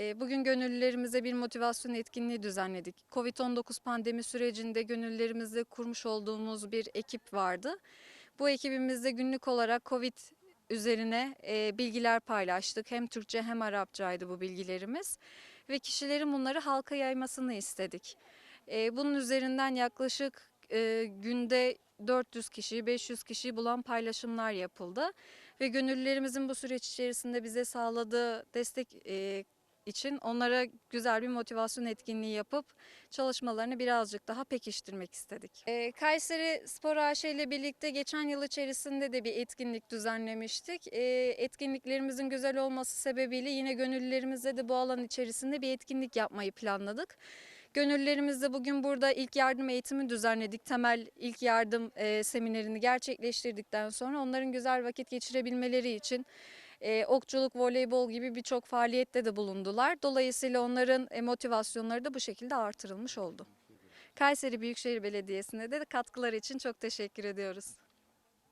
E, Bugün gönüllülerimize bir motivasyon etkinliği düzenledik. Covid-19 pandemi sürecinde gönüllülerimizle kurmuş olduğumuz bir ekip vardı. Bu ekibimizde günlük olarak Covid üzerine e, bilgiler paylaştık. Hem Türkçe hem Arapçaydı bu bilgilerimiz. Ve kişilerin bunları halka yaymasını istedik. E, Bunun üzerinden yaklaşık e, günde 400 kişi, 500 kişiyi bulan paylaşımlar yapıldı. Ve gönüllülerimizin bu süreç içerisinde bize sağladığı destek için onlara güzel bir motivasyon etkinliği yapıp çalışmalarını birazcık daha pekiştirmek istedik. Ee, Kayseri Spor AŞ ile birlikte geçen yıl içerisinde de bir etkinlik düzenlemiştik. Ee, etkinliklerimizin güzel olması sebebiyle yine gönüllülerimizle de bu alan içerisinde bir etkinlik yapmayı planladık. Gönüllülerimizle bugün burada ilk yardım eğitimi düzenledik. Temel ilk yardım e, seminerini gerçekleştirdikten sonra onların güzel vakit geçirebilmeleri için e, okçuluk, voleybol gibi birçok faaliyette de bulundular. Dolayısıyla onların e, motivasyonları da bu şekilde artırılmış oldu. Kayseri Büyükşehir Belediyesi'ne de katkıları için çok teşekkür ediyoruz.